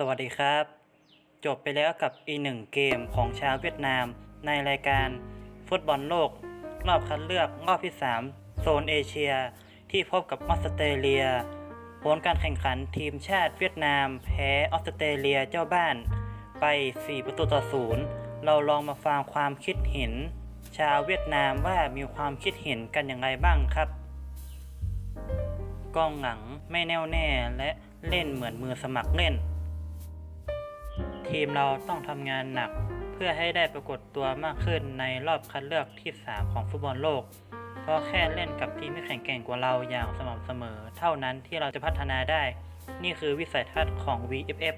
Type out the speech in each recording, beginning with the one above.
สวัสดีครับ จบไปแล้วกับอีกหนึ่งเกมของชาวเวียดนาม ในรายการฟุตบอลโลก รอบคัดเลือกรอบที่ 3 โซนเอเชีย ที่พบกับออสเตรเลีย ผลการแข่งขันทีมชาติเวียดนาม แพ้ออสเตรเลียเจ้าบ้าน ไป 4 ประตูต่อศูนย์เราลองมาฟังความคิดเห็น ชาวเวียดนามว่ามีความคิดเห็นกันอย่างไรบ้างครับกองหลังไม่แน่วแน่และเล่นเหมือนมือสมัครเล่น ทีมเราต้องทำงานหนัก เพื่อให้ได้ปรากฏตัวมากขึ้นในรอบคัดเลือกที่ 3 ของฟุตบอลโลก เพราะแค่เล่นกับทีมที่แข็งแกร่งกว่าเราอย่างสม่ำเสมอ เท่านั้นที่เราจะพัฒนาได้ นี่คือวิสัยทัศน์ของ VFF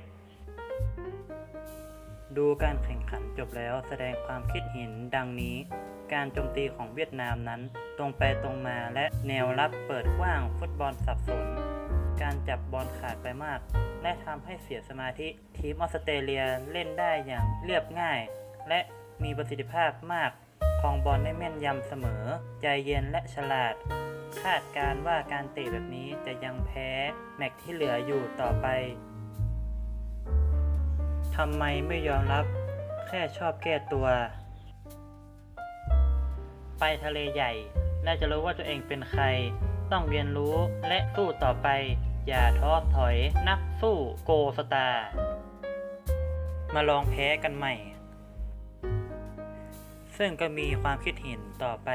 ดูการแข่งขันจบแล้วแสดงความคิดเห็นดังนี้ การโจมตีของเวียดนามนั้น ตรงไปตรงมาและแนวรับเปิดกว้างฟุตบอลสับสน การจับบอลขาดไปมาก และทำให้เสียสมาธิ ทีมออสเตรเลียเล่นได้อย่างเรียบง่าย และมีประสิทธิภาพมากครองบอลได้แม่นยำเสมอ ใจเย็นและฉลาด คาดการว่าการเตะแบบนี้จะยังแพ้ แม็กที่เหลืออยู่ต่อไปทำไมไม่ยอมรับ แค่ชอบแก้ตัว ไปทะเลใหญ่ และจะรู้ว่าตัวเองเป็นใคร ต้องเรียนรู้และสู้ต่อไป อย่าท้อถอยนักสู้โกสตาร์มาลองแพ้กันใหม่ ซึ่งก็มีความคิดเห็นต่อไป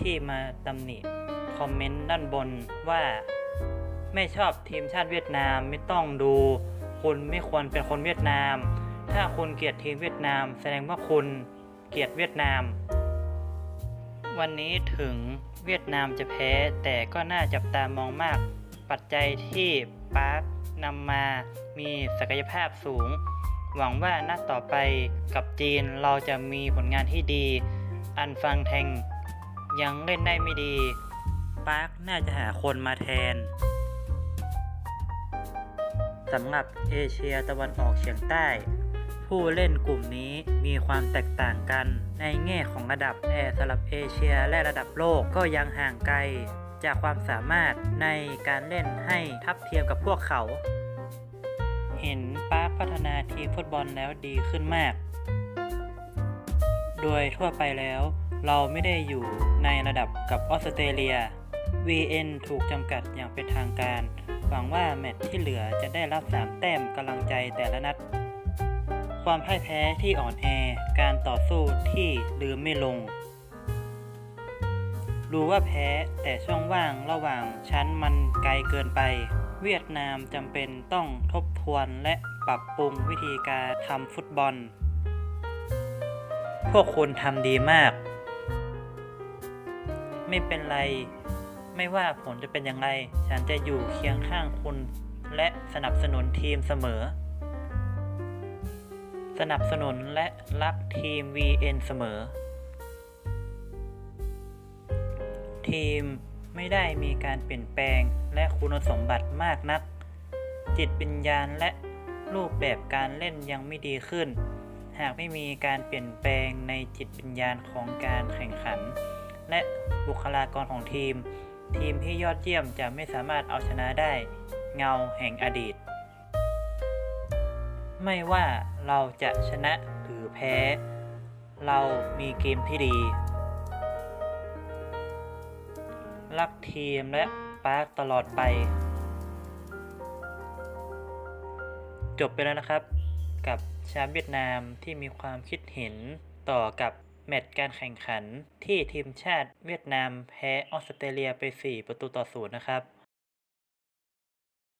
ที่มาตำหนิคอมเมนต์ด้านบนว่า ไม่ชอบทีมชาติเวียดนามไม่ต้องดู คุณไม่ควรเป็นคนเวียดนาม ถ้าคุณเกลียดทีมเวียดนาม แสดงว่าคุณเกลียดเวียดนาม วันนี้ถึงเวียดนามจะแพ้แต่ก็น่าจับตามองมาก ปัจจัยที่ปาร์คนำมามีศักยภาพสูง หวังว่านัดต่อไปกับจีนเราจะมีผลงานที่ดี อันฟังแทงยังเล่นได้ไม่ดี ปาร์คน่าจะหาคนมาแทนสำหรับเอเชียตะวันออกเฉียงใต้ ผู้เล่นกลุ่มนี้มีความแตกต่างกันในแง่ของระดับแต่สำหรับเอเชียและระดับโลกก็ยังห่างไกล จากความสามารถในการเล่นให้ทับเทียมกับพวกเขา เห็นปาร์คพัฒนาทีมฟุตบอลแล้วดีขึ้นมาก โดยทั่วไปแล้วเราไม่ได้อยู่ในระดับกับออสเตรเลีย VN ถูกจำกัดอย่างเป็นทางการ หวังว่าแมตช์ที่เหลือจะได้รับ3แต้มกำลังใจแต่ละนัด ความพ่ายแพ้ที่อ่อนแอ การต่อสู้ที่ลืมไม่ลง รู้ว่าแพ้แต่ช่องว่างระหว่างชั้นมันไกลเกินไป เวียดนามจำเป็นต้องทบทวนและปรับปรุงวิธีการทำฟุตบอล พวกคุณทำดีมาก ไม่เป็นไร ไม่ว่าผลจะเป็นอย่างไร ฉันจะอยู่เคียงข้างคุณ และสนับสนุนทีมเสมอ สนับสนุนและรักทีม VN เสมอ ทีมไม่ได้มีการเปลี่ยนแปลงและคุณสมบัติมากนัก จิตวิญญาณและรูปแบบการเล่นยังไม่ดีขึ้น หากไม่มีการเปลี่ยนแปลงในจิตวิญญาณของการแข่งขัน และบุคลากรของทีม ทีมที่ยอดเยี่ยมจะไม่สามารถเอาชนะได้ เงาแห่งอดีต ไม่ว่าเราจะชนะหรือแพ้ เรามีเกมที่ดี รักทีมและปาร์คตลอดไป จบไปแล้วนะครับ กับชาวเวียดนามที่มีความคิดเห็นต่อกับแมตช์การแข่งขันที่ทีมชาติเวียดนามแพ้ออสเตรเลียไป 4 ประตูต่อศูนย์นะครับ